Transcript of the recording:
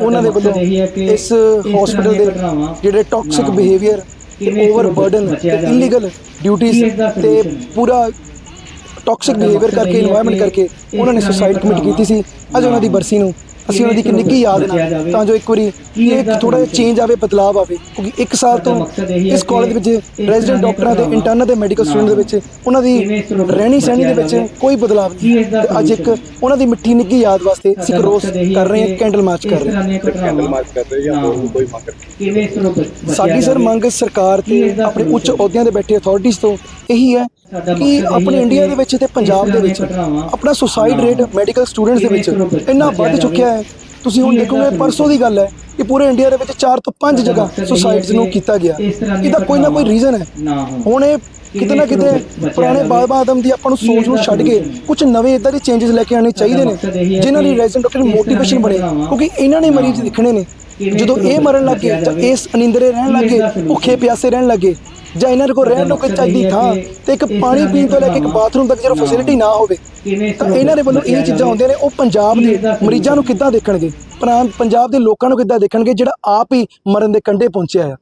ਉਹਨਾਂ ਦੇ ਵੱਲੋਂ ਇਸ ਹਸਪੀਟਲ ਦੇ ਜਿਹੜੇ toxic behaviour over burden illegal ਡਿਊਟੀਆਂ ਤੇ ਪੂਰਾ ਟੌਕਸਿਕ ਬਿਹੇਵੀਅਰ ਕਰਕੇ এনवायरमेंट ਕਰਕੇ ਉਹਨਾਂ ਨੇ ਸੁਸਾਈਡ ਕਮਿਟ ਕੀਤੀ ਸੀ। ਅੱਜ ਉਹਨਾਂ ਦੀ ਬਰਸੀ ਨੂੰ ਅਸੀਂ ਉਹਨਾਂ ਦੀ ਇੱਕ ਨਿੱਘੀ ਯਾਦ ਨਾਲ। ਤਾਂ ਜੋ ਇੱਕ ਵਾਰੀ ਦਾ ਇਹ ਥੋੜਾ ਜਿਹਾ? ਚੇਂਜ ਆਵੇ ਬਦਲਾਅ ਆਵੇ ਕਿਉਂਕਿ ਇੱਕ ਸਾਲ ਤੋਂ ਇਸ ਕਾਲਜ ਵਿੱਚ ਰੈਜ਼ੀਡੈਂਟ ਡਾਕਟਰਾਂ ਦੇ ਇੰਟਰਨ ਤੇ ਮੈਡੀਕਲ ਸਟੂਡੈਂਟ ਦੇ ਵਿੱਚ ਉਹਨਾਂ ਦੀ ਰਹਿਣੀ ਸਹਿਣੀ ਦੇ ਵਿੱਚ। ਕੋਈ ਬਦਲਾਅ ਨਹੀਂ ਦਾ ਅੱਜ ਇੱਕ? ਉਹਨਾਂ ਦੀ ਮਿੱਠੀ ਨਿੱਘੀ ਯਾਦ ਵਾਸਤੇ ਅਸੀਂ ਰੋਸ ਕਰ ਰਹੇ ਹਾਂ ਕੈਂਡਲ ਮਾਰਚ ਕਰ ਰਹੇ ਹਾਂ ਦੀਆਂ ਘਟਨਾਵਾਂ ਮਾਰਚ ਕਰ ਰਹੇ ਜਾਂ ਨਾ ਹੋਰ ਹੋਣ। ਕੋਈ ਮੰਗ ਕਿਵੇਂ ਇਸ ਨੂੰ ਬਚਿਆ ਸਾਡੀ ਸਰ। ਮੰਗ ਸਰਕਾਰ ਤੇ ਦਾ ਆਪਣੇ ਉੱਚ? ਅਹੁਦਿਆਂ ਦੇ ਬੈਠੇ ਅਥਾਰਟੀਜ਼ ਤੋਂ ਇਹੀ ਹੈ ਕਿ ਆਪਣੇ ਇੰਡੀਆ ਦੇ ਵਿੱਚ ਤੇ ਪੰਜਾਬ ਦੇ ਵਿੱਚ ਆਪਣਾ ਸੁਸਾਈਡ ਰੇਟ। ਮੈਡੀਕਲ ਸਟੂਡੈਂਟਸ ਦੇ ਵਿੱਚ ਇੰਨਾ ਵੱਧ। ਚੁੱਕਿਆ ਹੈ ਤੁਸੀਂ ਹੁਣ ਦੇਖੋਗੇ ਪਰਸੋਂ ਦੀ ਗੱਲ ਹੈ ਕਿ ਪੂਰੇ ਇੰਡੀਆ ਦੇ ਵਿੱਚ 4 ਤੋਂ 5 ਸਾਡਾ ਜਗ੍ਹਾ ਸੁਸਾਈਡਸ ਨੂੰ ਕੀਤਾ ਗਿਆ ਇਹਦਾ ਕੋਈ ਨਾ ਕੋਈ ਰੀਜ਼ਨ ਹੈ ਹੋਣ। ਇਹ ਕਿਤੇ ਨਾ ਕਿਤੇ ਪੁਰਾਣੇ। ਬਾਬਾ ਆਦਮ ਦੀ ਆਪਾਂ ਨੂੰ ਸੋਚ ਨੂੰ ਛੱਡ ਕੇ? ਕੁਝ ਨਵੇਂ ਇਦਾਂ ਦੇ ਚੇਂजेस ਲੈ ਕੇ ਆਉਣੇ ਚਾਹੀਦੇ ਨੇ ਜਿਨ੍ਹਾਂ ਕਿ ਰੈਜ਼ੀਡੈਂਟ ਡਾਕਟਰ ਮੋਟੀਵੇਸ਼ਨ ਬਣੇ ਕਿਉਂਕਿ ਇਹਨਾਂ ਨੇ ਮਰੀਜ਼। ਦਿਖਣੇ ਨੇ ਜਦੋਂ ਇਹ ਮਰਨ ਲੱਗੇ ਜਾਵੇ। ਇਸ ਅਨਿੰਦਰੇ ਰਹਿਣ ਲੱਗੇ? ਭੁੱਖੇ ਪਿਆਸੇ ਰਹਿਣ ਲੱਗੇ ਜਾਂ ਇਹਨਾਂ ਕੋਲ ਰਹਿਣ ਨੂੰ ਕੋਈ ਦੀ ਹੈ ਥਾਂ ਤੇ ਇੱਕ ਪਾਣੀ ਪੀਣ ਤੋਂ ਲੈ ਕੇ ਇੱਕ ਬਾਥਰੂਮ ਤੱਕ ਜਦੋਂ ਫੈਸਿਲਿਟੀ ਨਾ ਹੋਵੇ ਤਾਂ ਇਹਨਾਂ ਦੇ ਵੱਲੋਂ ਇਹ ਚੀਜ਼ਾਂ। ਹੁੰਦੀਆਂ ਨੇ ਉਹ ਪੰਜਾਬ ਦੇ ਦਾ ਮਰੀਜ਼ਾਂ ਨੂੰ ਕਿੱਦਾਂ ਦੇਖਣਗੇ? ਪੰਜਾਬ ਦੇ ਲੋਕਾਂ ਨੂੰ ਕਿੱਦਾਂ ਦੇਖਣਗੇ ਜਿਹੜਾ ਆਪ ਹੀ ਮਰਨ ਦੇ ਕੰਢੇ ਪਹੁੰਚਿਆ ਆ?